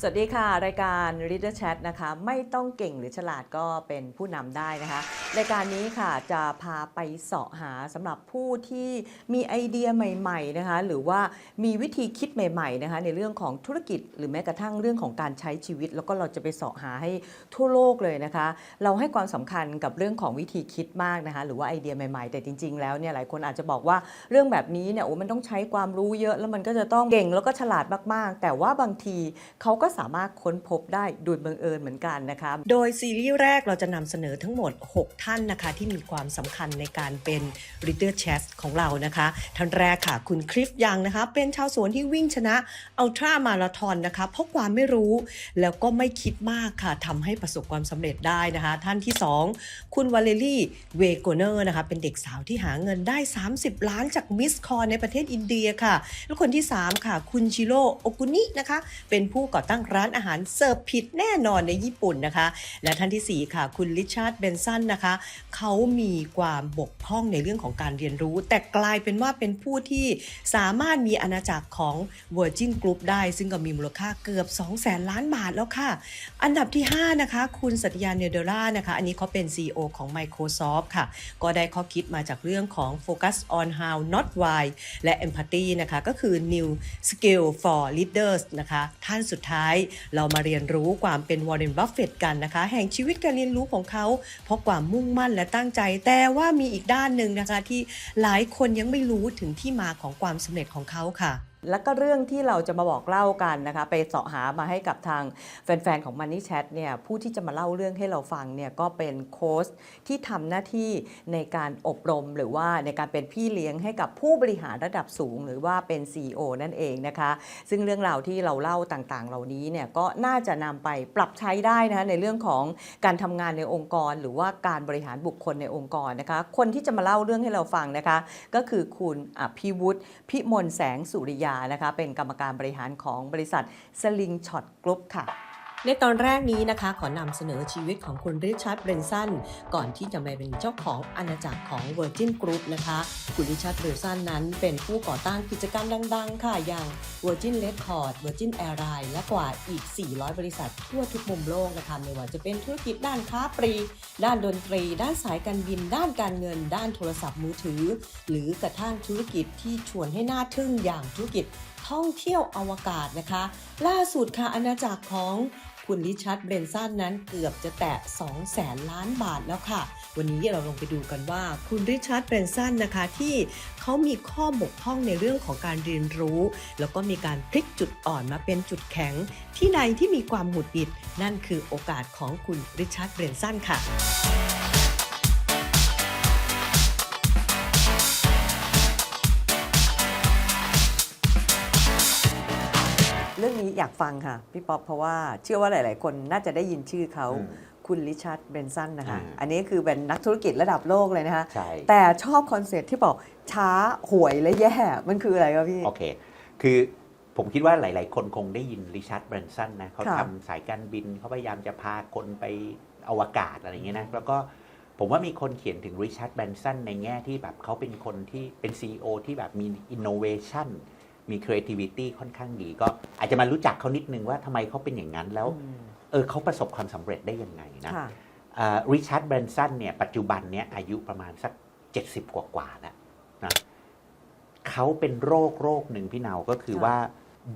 สวัสดีค่ะ รายการ Reader Chat นะคะ ไม่ต้องเก่งหรือฉลาดก็เป็นผู้นำได้นะคะ รายการนี้ค่ะจะพาไปเสาะหาสำหรับผู้ที่มีไอเดียใหม่ๆนะคะหรือว่ามีวิธีคิดใหม่ๆนะคะในเรื่องของธุรกิจ หรือแม้กระทั่งเรื่องของการใช้ชีวิต แล้วก็เราจะไปเสาะหาให้ทั่วโลกเลยนะคะ เราให้ความสำคัญกับเรื่องของวิธีคิดมากนะคะหรือว่าไอเดียใหม่ๆ แต่จริง ๆ แล้วเนี่ยหลายคนอาจจะบอกว่าเรื่องแบบนี้เนี่ยโอ้มันต้องใช้ความรู้เยอะแล้วมันก็จะต้องเก่งแล้วก็ฉลาดมากๆ แต่ว่าบางทีเขาก็ก็สามารถค้นพบได้โดยบังเอิญเหมือนกันนะคะ โดยซีรีส์แรกเราจะนำเสนอทั้งหมด 6 ท่านนะคะ ที่มีความสำคัญในการเป็น Reader Chat ของเรานะคะ ท่านแรกค่ะ คุณคริสยังนะคะ เป็นชาวสวนที่วิ่งชนะอัลตร้ามาราธอนนะคะเพราะความไม่รู้แล้วก็ไม่คิดมากค่ะทำให้ประสบความสำเร็จได้นะคะ ท่านที่ 2 คุณวาเลรี่เวโกเนอร์นะคะเป็นเด็กสาวที่หาเงินได้ 30 ล้านจากมิสคอนในประเทศอินเดียค่ะ แล้วคนที่ 3 ค่ะ คุณชิโร่โอกุนินะคะ เป็นผู้ก่อตั้งร้านอาหารเสิร์ฟผิดแน่นอนในญี่ปุ่นนะคะ และท่านทีสี่ 4 ค่ะ คุณริชาร์ดเบนสันนะคะ เขามีความบกพร่องในเรื่องของการเรียนรู้ แต่กลายเป็นว่าเป็นผู้ที่สามารถมีอาณาจักรของ Virgin Group ได้ ซึ่งก็มีมูลค่าเกือบ 2 0 0แสนล้านบาทแล้วค่ะ อันดับที่ 5 นะคะ คุณสัตยาเนเดล่านะคะ อันนี้เขาเป็น CEO ของ Microsoft ค่ะ ก็ได้ข้อคิดมาจากเรื่องของ Focus on how not why และ Empathy นะคะ ก็คือ New Skill for Leaders นะคะ ท่านสุดท้ายเรามาเรียนรู้ความเป็นวอร์เรนบัฟเฟตกันนะคะ แห่งชีวิตการเรียนรู้ของเขา เพราะความมุ่งมั่นและตั้งใจ แต่ว่ามีอีกด้านหนึ่งนะคะที่หลายคนยังไม่รู้ถึงที่มาของความสำเร็จของเขาค่ะ แล้วก็เรื่องที่เราจะมาบอกเล่ากันนะคะไปเสาะหามาให้กับทางแฟนๆ ของ Money Chat เนี่ยผู้ที่จะมาเล่าเรื่องให้เราฟังเนี่ยก็เป็นโค้ชที่ทำหน้าที่ในการอบรมหรือว่าในการเป็นพี่เลี้ยงให้กับผู้บริหารระดับสูง หรือว่าเป็น CEO นั่นเองนะคะ ซึ่งเรื่องราวที่เราเล่าต่างๆ เหล่านี้เนี่ยก็น่าจะนำไปปรับใช้ได้นะคะในเรื่องของการทำงานในองค์กร หรือว่าการบริหารบุคคลในองค์กรนะคะ คนที่จะมาเล่าเรื่องให้เราฟังนะคะ ก็คือคุณอภิวุฒิพิมลแสงสุริยานะคะเป็นกรรมการบริหารของบริษัทสลิงช็อตกรุ๊ปค่ะ ในตอนแรกนี้นะคะ ขอนำเสนอชีวิตของคุณริชาร์ดเบรนสันก่อนที่จะมาเป็นเจ้าของอาณาจักรของ Virgin Group นะคะ คุณริชาร์ดเบรนสันนั้นเป็นผู้ก่อตั้งกิจกรรมดังๆ ค่ะ อย่าง Virgin Record Virgin Airline และกว่าอีก 400 บริษัททั่วทุกมุมโลกนะคะไม่ว่าจะเป็นธุรกิจด้านค้าปลีกด้านดนตรี ด้านสายการบิน ด้านการเงิน ด้านโทรศัพท์มือถือ หรือกระทั่งธุรกิจที่ชวนให้น่าทึ่งอย่างธุรกิจท่องเที่ยวอวกาศนะคะ ล่าสุดค่ะอาณาจักรของ คุณริชาร์ดเบรนซันนั้นเกือบจะแตะ2แสนล้านบาทแล้วค่ะ วันนี้เราลงไปดูกันว่า คุณริชาร์ดเบรนซันนะคะที่เขามีข้อบกพร่องในเรื่องของการเรียนรู้ แล้วก็มีการพลิกจุดอ่อนมาเป็นจุดแข็ง ที่ใดที่มีความหมุดหงิด นั่นคือโอกาสของคุณริชาร์ดเบรนซันค่ะ รื่องนี้อยากฟังค่ะ พี่ป๊อปเพราะว่าเชื่อว่าหลาย ๆ คนน่าจะได้ยินชื่อเขาอืมคุณริชาร์ดเบรนสันนะคะอืมอันนี้คือเป็นนักธุรกิจระดับโลกเลยนะคะใช่แต่ชอบคอนเซ็ปต์ที่บอกช้าห่วยและแย่ มันคืออะไรครับพี่ โอเค คือผมคิดว่าหลาย ๆ คนคงได้ยินริชาร์ดแบรนสันนะเขาค่ะทำสายการบินเขาพยายามจะพาคนไปอวกาศอะไรอย่างเงี้ยนะ แล้วก็ผมว่ามีคนเขียนถึงริชาร์ดแบรนสันในแง่ที่แบบเขาเป็นคนที่เป็น CEO ที่แบบมี innovation มี creativity ค่อนข้างดีก็อาจจะมารู้จักเขานิดนึงว่าทำไมเขาเป็นอย่างนั้นแล้วอืมเออเขาประสบความสำเร็จได้ยังไงนะค่ะริชาร์ดแบรนสันเนี่ยปัจจุบันเนี่ยอายุประมาณสัก 70 กว่ากว่าๆแล้วนะเขาเป็นโรคโรคหนึ่งพี่เนาก็คือค่ะว่า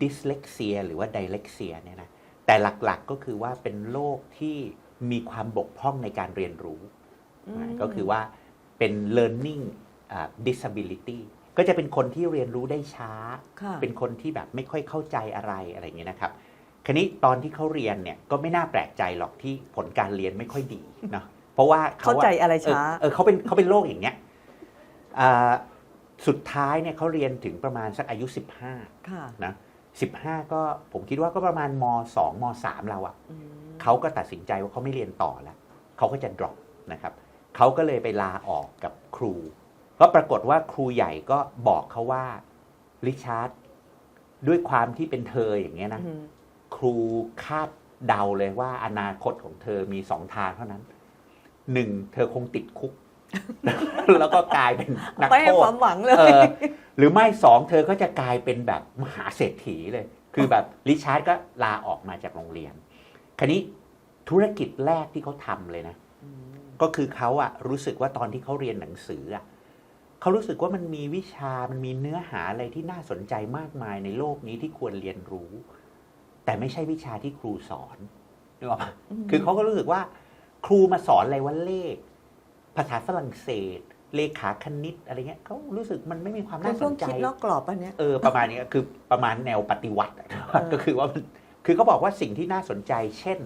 ดิสเลกเซียหรือว่าไดเลกเซียเนี่ยนะแต่หลักๆก็คือว่าเป็นโรคที่มีความบกพร่องในการเรียนรู้อืมนะก็คือว่าเป็น learning อ่า disability ก็จะเป็นคนที่เรียนรู้ได้ช้า ค่ะ เป็นคนที่แบบไม่ค่อยเข้าใจอะไรอะไรอย่างเงี้ยนะครับคราวนี้ตอนที่เขาเรียนเนี่ยก็ไม่น่าแปลกใจหรอกที่ผลการเรียนไม่ค่อยดีเนาะเพราะว่าเขาเข้าใจอะไรเออช้า เออเขาเป็นเขาเป็นโรคอย่างเงี้ยอ่าสุดท้ายเนี่ยเขาเรียนถึงประมาณสักอายุ 15ค่ะนะ15 ก็ผมคิดว่าก็ประมาณม2ม3เราอะ อืมเขาก็ตัดสินใจว่าเขาไม่เรียนต่อแล้ว เขาก็จะ drop นะครับ เขาก็เลยไปลาออกกับครู ก็ปรากฏว่าครูใหญ่ก็บอกเขาว่าริชาร์ดด้วยความที่เป็นเธออย่างเงี้ยนะอืมครูคาดเดาเลยว่าอนาคตของเธอมีสองทางเท่านั้นหนึ่งเธอคงติดคุก แล้วก็กลายเป็นนักไม่ให้โทษความหวังเลเอยอหรือไม่สองเธอก็จะกลายเป็นแบบมหาเศรษฐีเลยคคือแบบริชาร์ดก็ลาออกมาจากโรงเรียน คราวนี้ธุรกิจแรกที่เขาทำเลยนะอืมก็คือเขาอะรู้สึกว่าตอนที่เขาเรียนหนังสืออะ เขารู้สึกว่ามันมีวิชามันมีเนื้อหาอะไรที่น่าสนใจมากมายในโลกนี้ที่ควรเรียนรู้ แต่ไม่ใช่วิชาที่ครูสอนนึกออกปะคือเขาก็รู้สึกว่า ครูมาสอนอะไรว่าเลข ภาษาฝรั่งเศส เลขาคณิตอะไรเงี้ยเขารู้สึกมันไม่มีความคือน่าพสวกนใจคิดนอกกรอบป่ะเนี้ยเออประมาณนี้คือประมาณแนวปฏิวัติอะอก็คือว่ามันคือเขาบอกว่าสิ่งที่น่าสนใจ เช่น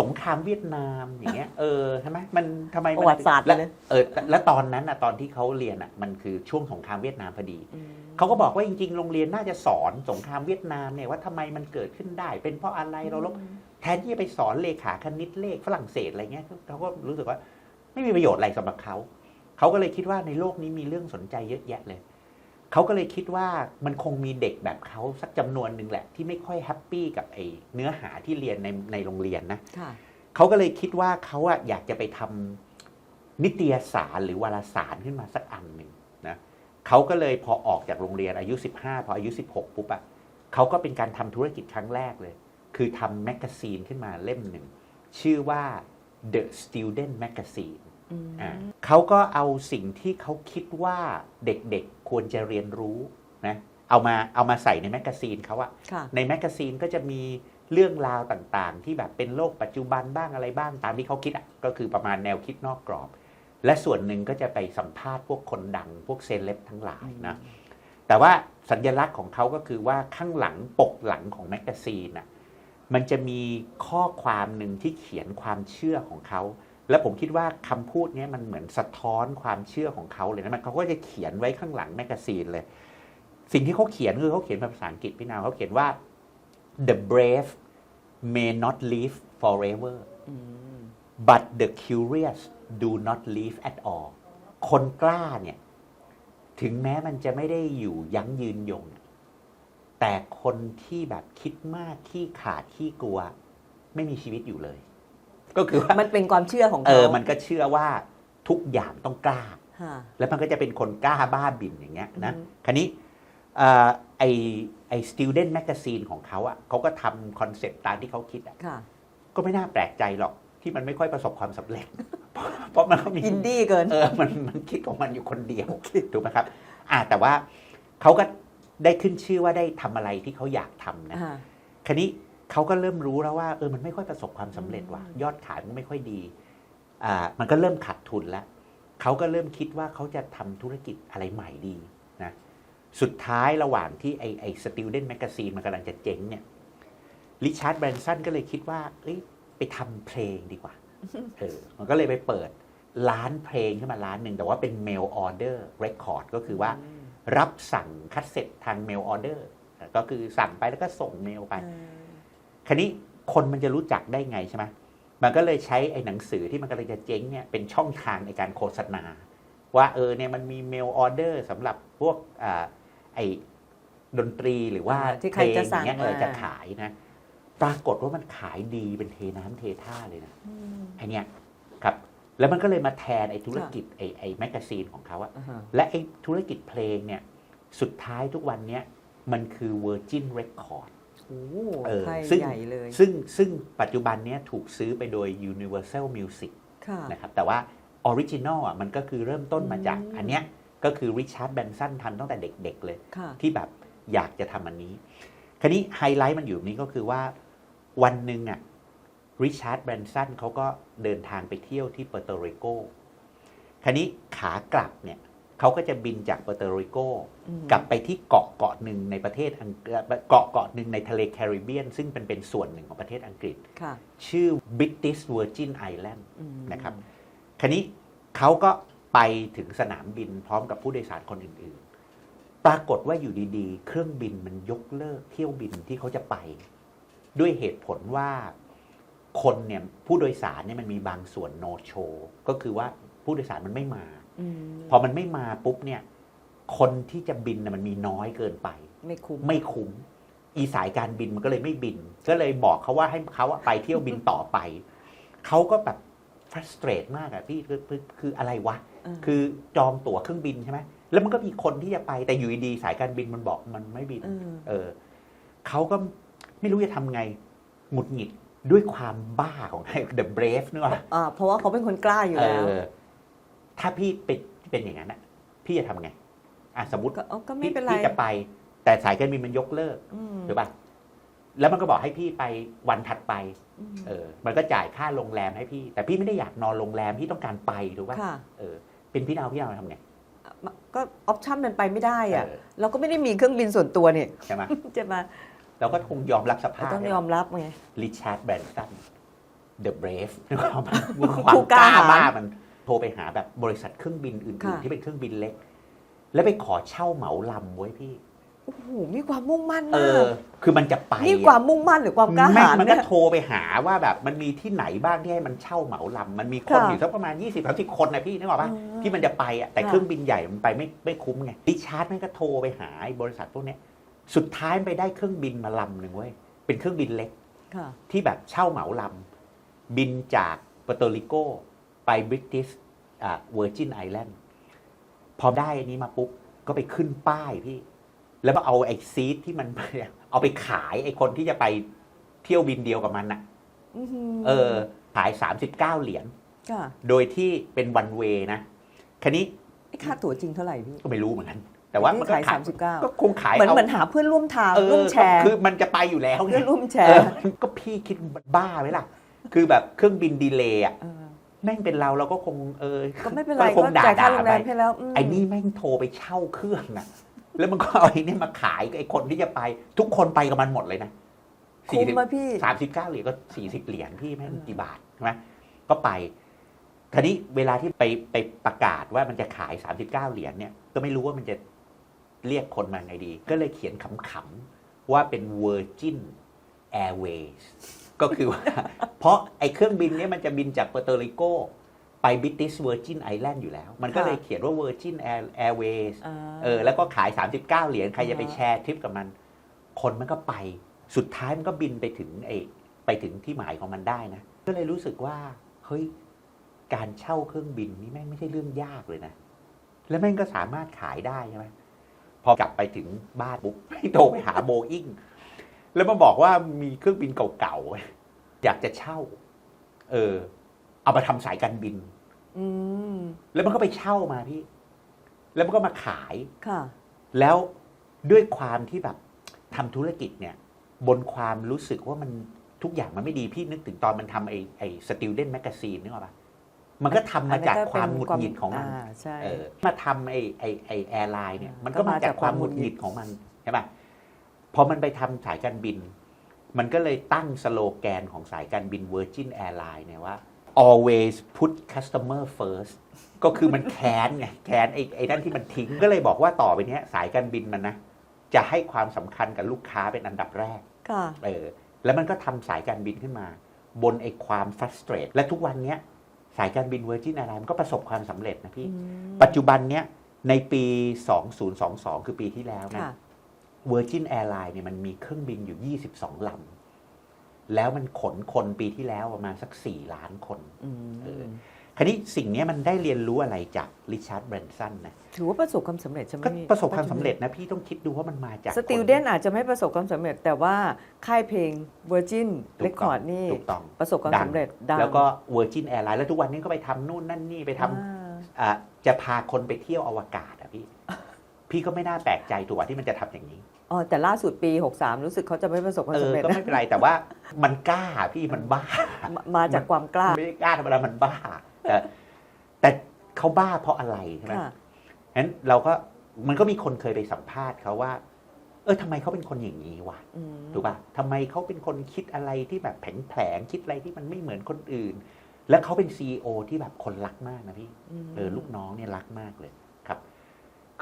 สงครามเวียดนามอย่างเงี้ยเออใช่ไหมมันทำไมปมันระวัติศาสตร์และเลยเออแล้วตอนนั้นอะตอนที่เขาเรียนอะมันคือช่วงสงครามเวียดนามพอดีอืมเขาก็บอกว่าจริงๆ โรงเรียนน่าจะสอนสงครามเวียดนามเนี่ยว่าทำไมมันเกิดขึ้นได้ เป็นเพราะอะไรเราลบแทนที่จะไปสอนเลขาคณิตเลขฝรั่งเศสอะไรเงี้ยเขาก็รู้สึกว่าไม่มีประโยชน์อะไรสำหรับเขาเขาก็เลยคิดว่าในโลกนี้มีเรื่องสนใจเยอะแยะเลย เขาก็เลยคิดว่ามันคงมีเด็กแบบเขาสักจำนวนหนึ่งแหละ ที่ไม่ค่อยแฮปปี้กับไอ้เนื้อหาที่เรียนในในโรงเรียนนะค่ะเขาก็เลยคิดว่าเขาอะอยากจะไปทำนิตยสารหรือวารสารขึ้นมาสักอันหนึ่งนะเขาก็เลยพอออกจากโรงเรียนอายุ 15 พออายุ 16 ปุ๊บอะเขาก็เป็นการทำธุรกิจครั้งแรกเลย คือทำแมกกาซีนขึ้นมาเล่มหนึ่ง ชื่อว่า The Student Magazine อืมอ่า เขาก็เอาสิ่งที่เขาคิดว่าเด็กๆควรจะเรียนรู้นะเอามาเอามาใส่ในแมกกาซีนเขาอะค่ะในแมกกาซีนก็จะมีเรื่องราวต่างๆ ที่แบบเป็นโลกปัจจุบันบ้างอะไรบ้างตามที่เขาคิดอะก็คือประมาณแนวคิดนอกกรอบ และส่วนหนึ่งก็จะไปสัมภาษณ์พวกคนดัง พวกเซเลบทั้งหลายนะแต่ว่าสัญลักษณ์ของเขาก็คือว่าข้างหลังปกหลังของแมกกาซีนอะมันจะมีข้อความหนึ่งที่เขียนความเชื่อของเขา และผมคิดว่าคำพูดเนี้ยมันเหมือนสะท้อนความเชื่อของเขาเลยนะมันเขาก็จะเขียนไว้ข้างหลังแมกกาซีนเลย สิ่งที่เขาเขียนคือเขาเขียนเป็นภาษาอังกฤษพี่นาวเขาเขียนว่า the brave may not live forever อืม but the curious do not live at all คนกล้าเนี่ย ถึงแม้มันจะไม่ได้อยู่ยั้งยืนยง แต่คนที่แบบคิดมากขี้ขาดขี้กลัว ไม่มีชีวิตอยู่เลย ก็คือว่ามันเป็นความเชื่อของเอเขาอมันก็เชื่อว่าทุกอย่างต้องกล้าค่ะแล้วมันก็จะเป็นคนกล้าบ้าบินอย่างเงี้ยนะอืมคราวนี้เอ่อไอไอ student magazine ของเขาอะเขาก็ทำคอนเซ็ปต์ตามที่เขาคิดอะค่ะก็ไม่น่าแปลกใจหรอกที่มันไม่ค่อยประสบความสำเร็จเพราะมันก็มี อินดี้เกิน เออ มัน มันคิดของมันอยู่คนเดียว ถูกไหมครับ อ่า แต่ว่าเขาก็ได้ขึ้นชื่อว่าได้ทำอะไรที่เขาอยากทำนะอ่าคราวนี้ เขาก็เริ่มรู้แล้วว่าเออมันไม่ค่อยประสบความสำเร็จว่ะอืมยอดขายมันไม่ค่อยดีอ่ามันก็เริ่มขาดทุนแล้วเขาก็เริ่มคิดว่าเขาจะทำธุรกิจอะไรใหม่ดีนะสุดท้ายระหว่างที่ไอไอสติลเดนแมกกาซีนมันกำลังจะเจ๊งเนี่ยริชาร์ดแบรนสันก็เลยคิดว่าเอ้ยไปทำเพลงดีกว่าเออมันก็เลยไปเปิดร้านเพลงขึ้นมาร้านหนึ่ง แต่ว่าเป็นเมลออเดอร์เรคคอร์ดก็คือว่ารับสั่งคัดเซ็ตทางเมลออเดอร์ก็คือสั่งไปแล้วก็ส่งเมลไป คราวนี้คนมันจะรู้จักได้ไงใช่ไหมมันก็เลยใช้ไอ้หนังสือที่มันกำลังจะเจ๊งเนี่ยเป็นช่องทางในการโฆษณา ว่าเออเนี่ยมันมีเมลออเดอร์สำหรับพวกอ่าไอ้ดนตรีหรือว่าอ่าที่ใครจะสั่งเพลอย่างเงี้ยเออมาจะขายนะ ปรากฏว่ามันขายดีเป็นเทน้ำเทท่าเลยนะอืมไอเนี้ยครับ แล้วมันก็เลยมาแทนไอ้ธุรค่ะกิจไอ้ไอ้แมกกาซีนของเขาอะอ่าฮะและไอ้ธุรกิจเพลงเนี่ยสุดท้ายทุกวันเนี้ยมันคือ Virgin Record โอ้ เออไทยซึ่งใหญ่เลยซึ่งซึ่งปัจจุบันเนี้ยถูกซื้อไปโดย Universal Music ค่ะนะครับแต่ว่าออริจินอลอะมันก็คือเริ่มต้นมาจากอืมอันเนี้ยก็คือริชาร์ดแบนสันทำตั้งแต่เด็ก ๆ เลยค่ะที่แบบอยากจะทำอันนี้ คราวนี้ไฮไลท์มันอยู่ตรงนี้ก็คือว่าวันหนึ่งอะริชาร์ดแบนสันเขาก็เดินทางไปเที่ยวที่เปอร์โตริโก คราวนี้ขากลับเนี่ย เขาก็จะบินจากเปอร์โตริโกอืมกลับไปที่เกาะเกาะหนึ่งในประเทศอังกฤษเกาะเกาะหนึ่งในทะเลแคริบเบียน ซึ่งเป็นเป็นส่วนหนึ่งของประเทศอังกฤษค่ะชื่อ British Virgin Island อืมนะครับคราวนี้เขาก็ไปถึงสนามบินพร้อมกับผู้โดยสารคนอื่นๆ ปรากฏว่าอยู่ดีๆ เครื่องบินมันยกเลิกเที่ยวบินที่เขาจะไป ด้วยเหตุผลว่าคนเนี่ยผู้โดยสารเนี่ยมันมีบางส่วน no show ก็คือว่าผู้โดยสารมันไม่มาอืม พอมันไม่มาปุ๊บเนี่ย คนที่จะบินน่ะมันมีน้อยเกินไป ไม่คุ้มไม่คุ้ม อีสายการบินมันก็เลยไม่บิน ก็เลยบอกเขาว่าให้เขาอะไปเที่ยวบินต่อไปเขาก็แบบ frustrate มากอะพี่คือคือคืออะไรวะเออคือจองตั๋วเครื่องบินใช่ไหมแล้วมันก็มีคนที่จะไปแต่อยู่ดีๆสายการบินมันบอกมันไม่บิน เออเออเขเขาก็ไม่รู้จะทำไงหงุดหงิดด้วยความบ้าของ The Brave นึกว่าอ่าเพราะว่าเขาเป็นคนกล้าอยู่เอแล้วอ ถ้าพี่เป็นเป็นอย่างนั้นนะพี่จะทำไงอะสมมติก็เอ้าก็ไม่พี่เป็นไร พี่จะไป แต่สายการบินมันยกเลิกอืมถูกป่ะแล้วมันก็บอกให้พี่ไปวันถัดไปอืมเออ มันก็จ่ายค่าโรงแรมให้พี่ แต่พี่ไม่ได้อยากนอนโรงแรมพี่ต้องการไปถูกป่ะค่ะเออ เป็นพี่เอาพี่เอาทำไงก็ออปชั่นมันไปไม่ได้อะเออเราก็ไม่ได้มีเครื่องบินส่วนตัวเนี่ยใช่ไหมจะมาเราก็คงยอมรับสเราภาพต้องยอมรับไง ริชาร์ดแบรนสัน The Brave นึกออกไหมคผู้วามกกล้าล้าหาญบ้ามัน โทรไปหาแบบบริษัทเครื่องบินอื่นค่ะๆที่เป็นเครื่องบินเล็ก แล้วไปขอเช่าเหมาลำไว้พี่ โอ้โหมีความมุ่งมั่นเอมาอกคือมันจะไปนี่ความมุ่งมั่นหรือความกล้าแม่งหาญมันก็เนี่ยโทรไปหาว่าแบบมันมีที่ไหนบ้างที่ให้มันเช่าเหมาลำมันมีคนค่ะอยู่สักประมาณ 20 30คนนะพี่นึกออกปะ อืม ที่มันจะไปอะแต่ค่ะ เครื่องบินใหญ่มันไปไม่ไม่คุ้มไงริชาร์ดแม่งก็โทรไปหาไอ้บริษัทพวกเนี้ยสุดท้ายมันไปได้เครื่องบินมาลำหนึ่งเว้ยเป็นเครื่องบินเล็กค่ะ ที่แบบเช่าเหมาลำบินจากปาโตริโกไป บริติชอ่าเวอร์จินไอแลนด์พอได้อันนี้มาปุ๊บ ก็ไปขึ้นป้ายพี่ แล้วมาเอาไอ้ซีทที่มัน เอาไปขายไอ้คนที่จะไปเที่ยวบินเดียวกับมันน่ะอื้อหืเออ ขาย 39 เหรียญค่ะโดยที่เป็นวันเวนะคันนี้ไอ้ค่าตั๋วจริงเท่าไหร่พี่ ก็ไม่รู้เหมือนกัน แต่ว่ามันก็ขายขายสามสิบเก้าก็คงขายเหมือนเอาเหมือนหาเพื่อนร่วมทางเออร่วมแชร์ คือมันจะไปอยู่แล้วไงเพื่อนร่วมแชเอร์อก็พี่คิดบ้าไหมล่ะ คือแบบเครื่องบินดีเลย์อะเออ แม่งเป็นเราเราก็คงเออก็ไม่เป็นไรคงก็ด่าจ่ายค่าด่าโรงไปแรมให้แล้วมไอ้นี่แม่งโทรไปเช่าเครื่องน่ะ แล้วมันก็เอาไอ้นี่มาขายกับไอ้คนที่จะไป ทุกคนไปกับมันหมดเลยนะคุ้มไหมพี่สามสิบเก้าเหรียญก็สี่สิบเหรียญพี่แม่งกี่บาทใช่ไหมก็ไปทีนี้เวลาที่ไปไปประกาศว่ามันจะขาย39เหรียญเนี่ย ก็ไม่รู้ว่ามันจะเรียกคนมาไงดี ก็เลยเขียนขำๆว่าเป็น Virgin Airways ก็คือว่า เพราะไอ้เครื่องบินเนี้มันจะบินจากเปอร์โตริโกไปบิติสเวอร์จินไอแลนด์อยู่แล้ว มันก็เลยเขียนว่า Virgin Air Airways อ่าเออแล้วก็ขาย 39 เหรียญใครจะไปอ่าแชร์ทริปกับมัน คนมันก็ไปสุดท้ายมันก็บินไปถึงไอ้ไปถึงที่หมายของมันได้นะ ก็เลยรู้สึกว่า เฮ้ย การเช่าเครื่องบินนี่แม่งไม่ใช่เรื่องยากเลยนะ แล้วแม่งก็สามารถขายได้ใช่ไหมพอกลับไปถึงบ้านปุ๊บให้โทรไปหาโบอิง แล้วมาบอกว่ามีเครื่องบินเก่าๆอยากจะเช่า เออ เอามาทำสายการบิน อืมแล้วมันก็ไปเช่ามาพี่ แล้วมันก็มาขายค่ะ แล้วด้วยความที่แบบทำธุรกิจเนี่ย บนความรู้สึกว่ามันทุกอย่างมันไม่ดีพี่นึกถึงตอนมันทำไอ้ไอ้สติลเดนแมกซีนนึกออกปะมันก็ทำมาจากความหงุดหงิดของมันาใช่เออมาทำไอ้ไอ้ไอ้แอร์ไลน์เนี่ยอ่ามัมันก็มาจากความหงุดหงิดของมันใช่ปะ พอมันไปทำสายการบิน มันก็เลยตั้งสโลแกนของสายการบิน Virgin Airline เนี่ยว่า always put customer first ก็คือมันแค้นไงแค้นไอ้ไอ้นั่นที่มันทิ้งก็เลยบอกว่าต่อไปเนี้ยสายการบินมันนะ จะให้ความสำคัญกับลูกค้าเป็นอันดับแรกค่ะเออแล้วมันก็ทำสายการบินขึ้นมา บนไอ้ความ frustrate และทุกวันเนี้ยสายการบิน Virgin Airlines มันก็ประสบความสำเร็จนะพี่อืมปัจจุบันเนี้ยในปี 2022 คือปีที่แล้วนะค่ะ Virgin Airlines เนี่ยมันมีเครื่องบินอยู่ 22 ลำ แล้วมันขนคนปีที่แล้วประมาณสัก 4 ล้านคนอืมเออคราวนี้สิ่งเนี้ยมันได้เรียนรู้อะไรจากริชาร์ดแบรนสันนะ ถือว่าประสบความสำเร็จใช่ไหมก็พี่ประสบความสำเร็จนะ พี่ต้องคิดดูว่ามันมาจากสติลเดนอาจจะไม่ประสบความสำเร็จ แต่ว่าค่ายเพลง Virgin ถูกต้อง Record นี่ถูกต้องประสบความดังสำเร็จดังแล้วก็ Virgin Airlines แล้วทุกวันนี้ก็ไปทำนู่นนั่นนี่ไปทำอ่าอะจะพาคนไปเที่ยวอวกาศอะพี่ พี่ก็ไม่น่าแปลกใจถูกว่าที่มันจะทำอย่างนี้ อ๋อแต่ล่าสุดปี 63 รู้สึกเขาจะไม่ประสบความเอสำอเร็จก็นะไม่เป็นไรแต่ว่ามันกล้าพี่มันบ้า มามาจากความกล้าไม่ได้กล้าธรรมดามันบ้า แต่แต่เขาบ้าเพราะอะไรใช่ไหมค่ะงั้นเราก็มันก็มีคนเคยไปสัมภาษณ์เขาว่า เออทำไมเขาเป็นคนอย่างนี้วะอืมถูกป่ะทำไมเขาเป็นคนคิดอะไรที่แบบแผลงๆคิดอะไรที่มันไม่เหมือนคนอื่น และเขาเป็นซีอที่แบบคนรักมากนะพี่มเออลูกน้องเนี่ยรักมากเลยครับ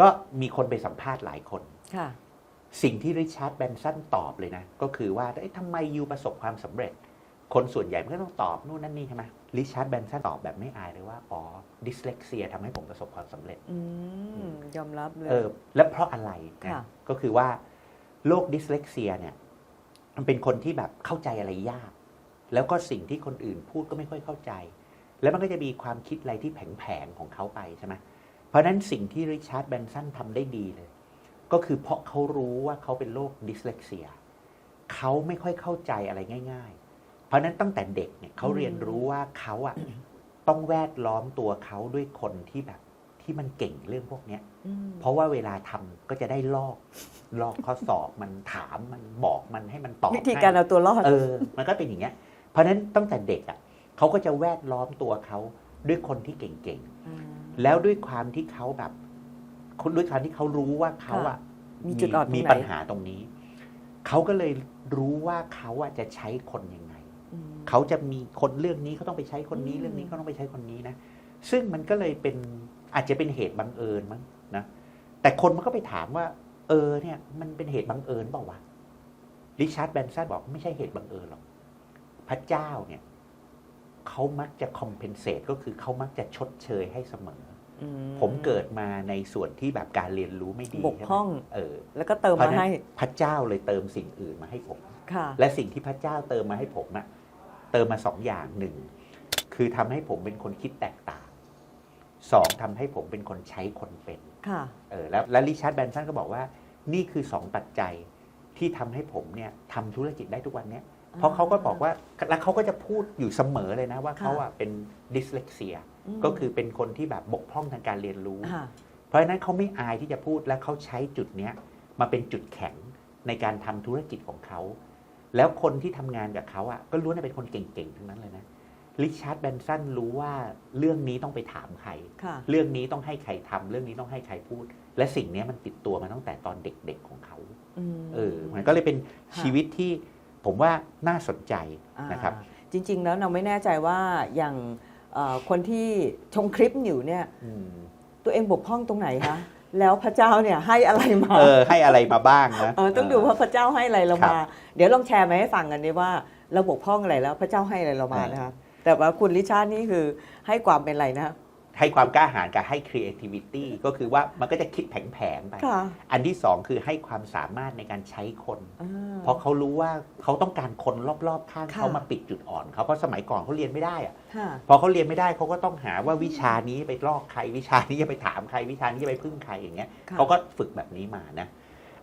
ก็มีคนไปสัมภาษณ์หลายคน ค่ะ สิ่งที่ริชาร์ดแบนสันตอบเลยนะ ก็คือว่าเอ๊ะทำไมยูประสบความสำเร็จ คนส่วนใหญ่มันก็ต้องตอบนู่นนั่นนี่ใช่ไหมริชาร์ดแบนสันตอบแบบไม่อายเลยว่า อ๋อ ดิสเล x เซียทำให้ผมประสบความสำเร็จอืมยอมรับเลยเออแล้วเพราะอะไรนะค่ะก็คือว่าโรคดิสเล x เซียเนี่ย มันเป็นคนที่แบบเข้าใจอะไรยาก แล้วก็สิ่งที่คนอื่นพูดก็ไม่ค่อยเข้าใจ แล้วมันก็จะมีความคิดอะไรที่แผงๆของเขาไปใช่ไหมเพราะฉะนั้นสิ่งที่ริชาร์ดแบนสันทำได้ดีเลย ก็คือเพราะเขารู้ว่าเขาเป็นโรคดิสเล x เซียเขาไม่ค่อยเข้าใจอะไรง่าย ๆ เพราะฉะนั้นตั้งแต่เด็กเนี่ยเขาอืมเรียนรู้ว่าเขาอะต้องแวดล้อมตัวเขาด้วยคนที่แบบที่มันเก่งเรื่องพวกเนี้ยอืมเพราะว่าเวลาทำก็จะได้ลอก ลอกข้อสอบมันถามมันบอกมันให้มันตอบวิธีการให้เอาตัวรอดเออ มันก็เป็นอย่างเงี้ย เพราะฉะนั้นตั้งแต่เด็กอะเขาก็จะแวดล้อมตัวเขาด้วยคนที่เก่งๆ แล้วด้วยความที่เขาแบบคน ด้วยความที่เขารู้ว่าเขาอะมีจุดอ่อนตรงไหนมีปัญหาตรงนี้ เขาก็เลยรู้ว่าเขาอะจะใช้คนยังไงอืมเขาจะมีคนเรื่องนี้เขาต้องไปใช้คนนี้อืมเรื่องนี้เขาต้องไปใช้คนนี้นะ ซึ่งมันก็เลยเป็นอาจจะเป็นเหตุบังเอิญมั้งนะ แต่คนมันก็ไปถามว่า เออเนี่ย มันเป็นเหตุบังเอิญเปล่าวะริชาร์ดแบนซันบอกไม่ใช่เหตุบังเอิญหรอก พระเจ้าเนี่ยเขามักจะคอมเพนเซตก็คือเขามักจะชดเชยให้เสมออื ผมเกิดมาในส่วนที่แบบการเรียนรู้ไม่ดีบกพร่องใช่ไหมเออ แล้วก็เติมเพราะมาฉะนั้ให้นพระเจ้าเลยเติมสิ่งอื่นมาให้ผมค่ะและสิ่งที่พระเจ้าเติมมาให้ผมอะเติมมาสองอย่างหนึ่งคือทำให้ผมเป็นคนคิดแตกต่างสองทำให้ผมเป็นคนใช้คนเป็นค่ะเออแล้วแล้วริชาร์ดแบนสันก็บอกว่า นี่คือสองปัจจัยที่ทำให้ผมเนี่ยทำธุรกิจได้ทุกวันเนี้ย เพราะเขาก็บอกว่าแล้วเขาก็จะพูดอยู่เสมอเลยนะว่าค่ะเขาอะเป็นดิสเลกเซียมก็คือเป็นคนที่แบบบกพร่องทางการเรียนรู้ค่ะเพราะฉะนั้นเขาไม่อายที่จะพูดและเขาใช้จุดเนี้ยมาเป็นจุดแข็งในการทำธุรกิจของเขา แล้วคนที่ทำงานกับเขาอะก็ล้วนแต่เป็นคนเก่งๆทั้งนั้นเลยนะริชาร์ดแบนสันรู้ว่าเรื่องนี้ต้องไปถามใครค่ะเรื่องนี้ต้องให้ใครทำเรื่องนี้ต้องให้ใครพูด และสิ่งเนี้ยมันติดตัวมาตั้งแต่ตอนเด็กๆของเขามเออ มันก็เลยเป็นค่ะชีวิตที่ ผมว่าน่าสนใจอ่านะครับ จริง ๆ แล้วเราไม่แน่ใจว่าอย่างเอ่อคนที่ชมคลิปอยู่เนี่ยอืมตัวเองบกพร่องตรงไหนคะแล้วพระเจ้าเนี่ยให้อะไรมาเออให้อะไรมาบ้างนะเออต้องดูว่าพระเจ้าให้อะไรเราครัมาบเดี๋ยวลองแชร์มาให้ฟังกันดีว่าเราบกพร่องอะไรแล้วพระเจ้าให้อะไรเรามาเออนะคะแต่ว่าคุณลิชาร์ดนี่คือให้ความเป็นอะไรนะ ให้ความกล้าหาญกับให้ creativity ก็คือว่ามันก็จะคิดแผงๆไป ค่ะ อันที่สองคือให้ความสามารถในการใช้คน อ่า เพราะเขารู้ว่าเขาต้องการคนรอบๆข้างค่ะ เขามาปิดจุดอ่อนเขาเพราะสมัยก่อนเขาเรียนไม่ได้อะค่ะ พอเขาเรียนไม่ได้เขาก็ต้องหาว่าวิชานี้ไปลอกใครวิชานี้จะไปถามใครวิชานี้จะไปพึ่งใครอย่างเงี้ยค่ะ เขาก็ฝึกแบบนี้มานะ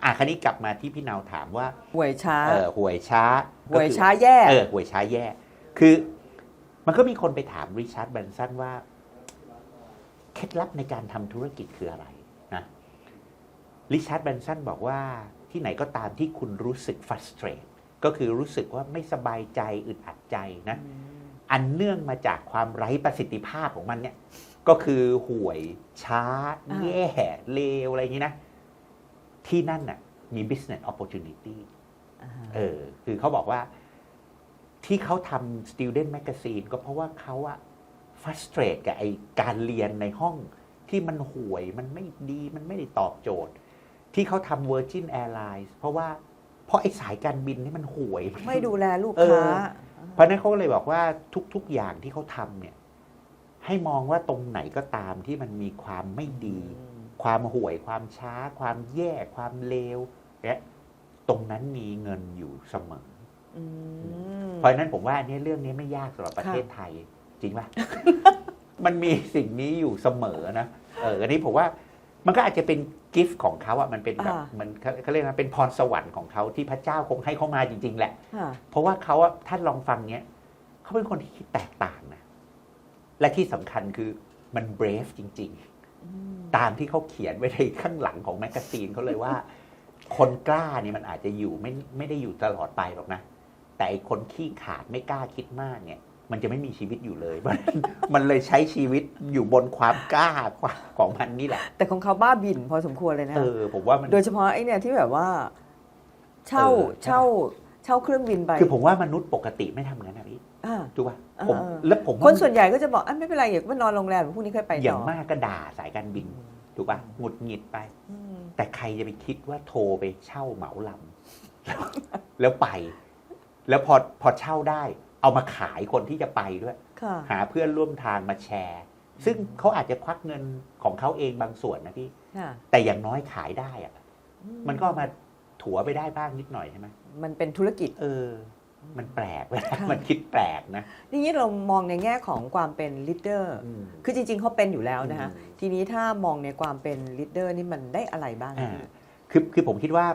อะคราวนี้กลับมาที่พี่นาวถามว่าหวยช้าเออหวยช้าหวยก็คือ ช้าแย่ เออหวยช้าแย่ คือมันก็มีคนไปถามริชาร์ดแบรนสันว่า เคล็ดลับในการทำธุรกิจคืออะไรนะริชาร์ดแบรนสันบอกว่าที่ไหนก็ตามที่คุณรู้สึก frustrate ก็คือรู้สึกว่าไม่สบายใจอึดอัดใจนะอันเนื่องมาจากความไร้ประสิทธิภาพของมันเนี่ย ก็คือห่วยช้าอ่าแย่เลวอะไรอย่างนี้นะ ที่นั่นน่ะมี business opportunity อ่าเออ คือเขาบอกว่าที่เขาทำ student magazine ก็เพราะว่าเขาอะ frustrate กับไอการเรียนในห้องที่มันห่วยมันไม่ดีมันไม่ได้ตอบโจทย์ ที่เขาทำ Virgin Airlines เพราะว่าเพราะไอสายการบินนี่มันห่วยไม่ดูแลลูกเออค้า เพราะฉะนั้นเขาก็เลยบอกว่าทุก ๆ อย่างที่เขาทำเนี่ย ให้มองว่าตรงไหนก็ตามที่มันมีความไม่ดี ความห่วย ความช้า ความแย่ ความเลวเนี่ยตรงนั้นมีเงินอยู่เสมออืมเพราะฉะนั้นผมว่าอันนี้เรื่องนี้ไม่ยากสำหรับประค่ะเทศไทย จริงปะมันมีสิ่งนี้อยู่เสมอนะ เออ อันนี้ผมว่ามันก็อาจจะเป็นกิฟต์ของเขาอะมันเป็นแบบอ่ามันเขาเขาเรียกว่าเป็นพรสวรรค์ของเขาที่พระเจ้าคงให้เขามาจริง ๆ แหละค่ะเพราะว่าเขาอะท่านลองฟังเนี้ยเขาเป็นคนที่คิดแตกต่างนะ และที่สำคัญคือมัน brave จริงๆตามที่เขาเขียนไว้ในข้างหลังของแมกกาซีนเขาเลยว่า คนกล้าเนี่ยมันอาจจะอยู่ไม่ไม่ได้อยู่ตลอดไปหรอกนะ แต่ไอ้คนขี้ขาดไม่กล้าคิดมากเนี่ย มันจะไม่มีชีวิตอยู่เลยเพราะฉะนั้นมันเลยใช้ชีวิตอยู่บนความกล้าของมันนี่แหละ แต่ของเขาบ้าบินพอสมควรเลยนะเออผมว่ามันโดยเฉพาะไอ้เนี่ยที่แบบว่า เช่าเออใช่เช่าเช่าเครื่องบินไป คือผมว่ามนุษย์ปกติไม่ทำงั้นนะพี่อ่าถูกป่ะเออผมเออแล้วผมว่าคนส่วนใหญ่ก็จะบอกอะไม่เป็นไรอย่ามานอนโรงแรมพรุ่งนี้ค่อยไปอต่ย่างอมากก็ด่าสายการบินถูกป่ะหงุดหงิดไปอืมแต่ใครจะไปคิดว่าโทรไปเช่าเหมาลำแล้วแล้วไป แล้วพอพอเช่าได้ เอามาขายคนที่จะไปด้วยค่ะหาเพื่อนร่วมทางมาแชร์ ซึ่งเขาอาจจะควักเงินของเขาเองบางส่วนนะพี่ค่ะแต่อย่างน้อยขายได้อะมันก็เอามาถัวไปได้บ้างนิดหน่อยใช่ไหมมันเป็นธุรกิจเออ มันแปลกเวลาค่ะมันคิดแปลกนะทีนี้เรามองในแง่ของความเป็นลีดเดอร์อืมคือจริง ๆเขาเป็นอยู่แล้วนะคะอืมทีนี้ถ้ามองในความเป็นลีดเดอร์นี่มันได้อะไรบ้างอ่าคือคือผมคิดว่า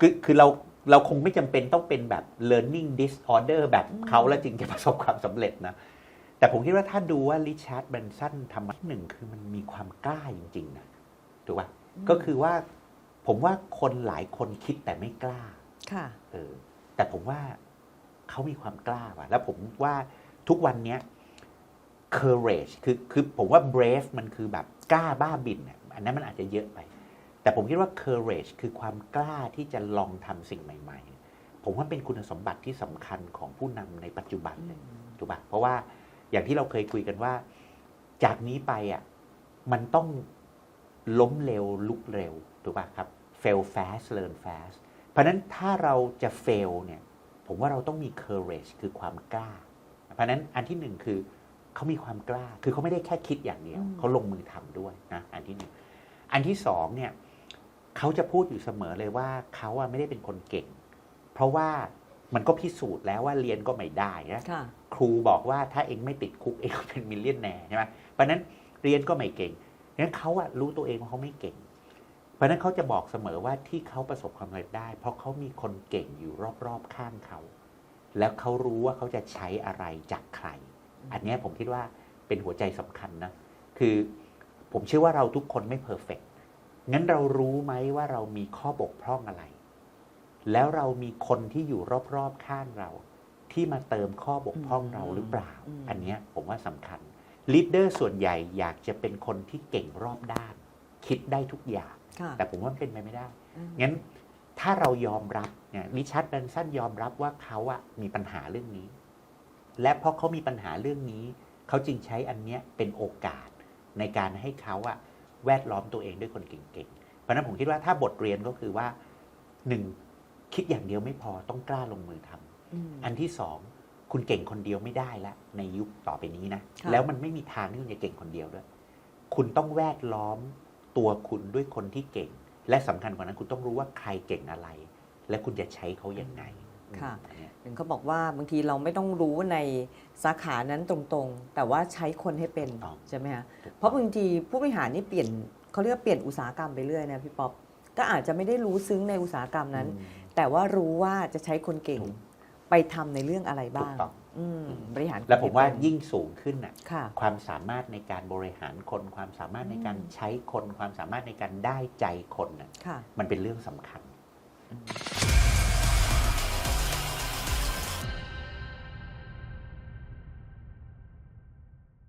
คือคือเรา เราคงไม่จำเป็นต้องเป็นแบบ learning disorder แบบอืมเขาแล้วจึงจะประสบความสำเร็จนะ แต่ผมคิดว่าถ้าดูว่าริชาร์ดแบรนสันทำมาหนึ่งคือมันมีความกล้าจริงๆนะถูกป่ะก็คือว่าผมว่าคนหลายคนคิดแต่ไม่กล้า ค่ะ เออ แต่ผมว่าเขามีความกล้าว่ะ แล้วผมว่าทุกวันเนี้ย courage คือคือผมว่า brave มันคือแบบกล้าบ้าบินเนี่ยอันนั้นมันอาจจะเยอะไป แต่ผมคิดว่า courage คือความกล้าที่จะลองทำสิ่งใหม่ ๆ ผมว่าเป็นคุณสมบัติที่สำคัญของผู้นำในปัจจุบันเลยถูกปะเพราะว่าอย่างที่เราเคยคุยกันว่า จากนี้ไปอะมันต้องล้มเร็วลุกเร็วถูกปะครับ fail fast learn fast เพราะฉะนั้นถ้าเราจะ fail เนี่ยผมว่าเราต้องมี courage คือความกล้า เพราะฉะนั้นอันที่หนึ่งคือเขามีความกล้า คือเขาไม่ได้แค่คิดอย่างเดียวอืมเขาลงมือทำด้วยนะ อันที่หนึ่ง อันที่สองเนี่ย เขาจะพูดอยู่เสมอเลยว่าเขาอะไม่ได้เป็นคนเก่ง เพราะว่ามันก็พิสูจน์แล้วว่าเรียนก็ไม่ได้นะค่ะครูบอกว่าถ้าเองไม่ติดคุกเองก็เป็นมิลเลียนแนร์ใช่ไหมเพราะฉะนั้นเรียนก็ไม่เก่งงั้นเขาอะรู้ตัวเองว่าเขาไม่เก่ง เพราะฉะนั้นเขาจะบอกเสมอว่าที่เขาประสบความสำเร็จได้ เพราะเขามีคนเก่งอยู่รอบๆข้างเขา แล้วเขารู้ว่าเขาจะใช้อะไรจากใคร อันเนี้ยผมคิดว่าเป็นหัวใจสำคัญนะ คือผมเชื่อว่าเราทุกคนไม่เพอร์เฟก งั้นเรารู้ไหมว่าเรามีข้อบกพร่องอะไร แล้วเรามีคนที่อยู่รอบๆข้างเรา ที่มาเติมข้อบกพร่องเราหรือเปล่าอืมอันเนี้ยผมว่าสำคัญลีดเดอร์ส่วนใหญ่อยากจะเป็นคนที่เก่งรอบด้าน คิดได้ทุกอย่างค่ะแต่ผมว่ามันเป็นไปไม่ได้อืมงั้นถ้าเรายอมรับเนี่ยริชาร์ดแบรนสันยอมรับว่าเขาอะมีปัญหาเรื่องนี้ และเพราะเขามีปัญหาเรื่องนี้ เขาจึงใช้อันเนี้ยเป็นโอกาสในการให้เขาอะ แวดล้อมตัวเองด้วยคนเก่งๆ เพราะฉะนั้นผมคิดว่าถ้าบทเรียนก็คือว่าหนึ่งคิดอย่างเดียวไม่พอต้องกล้าลงมือทำอืมอันที่สองคุณเก่งคนเดียวไม่ได้แล้วในยุคต่อไปนี้นะค่ะแล้วมันไม่มีทางที่คุณจะเก่งคนเดียวด้วย คุณต้องแวดล้อมตัวคุณด้วยคนที่เก่ง และสำคัญกว่านั้นคุณต้องรู้ว่าใครเก่งอะไร และคุณจะใช้เขาอย่างไง ค่ะอืมอันเนี้ยหนึ่งเขาบอกว่าบางทีเราไม่ต้องรู้ในสาขานั้นตรงๆ แต่ว่าใช้คนให้เป็นต้อง ใช่ไหมคะถูกต้องเพราะบางทีผู้บริหารนี่เปลี่ยนเขาเรียกว่าเปลี่ยนอุตสาหกรรมไปเรื่อยนะพี่ป๊อปก็อาจจะไม่ได้รู้ซึ้งในอุตสาหกรรมนั้น อืม แต่ว่ารู้ว่าจะใช้คนเก่ง ถูกไปทำในเรื่องอะไรบ้างถูกต้อง อืมบริหารคนแล้วผมว่าให้เป็นยิ่งสูงขึ้นน่ะค่ะ ความสามารถในการบริหารคนความสามารถในการอืม ใช้คนความสามารถในการได้ใจคนน่ะค่ะ มันเป็นเรื่องสำคัญอืม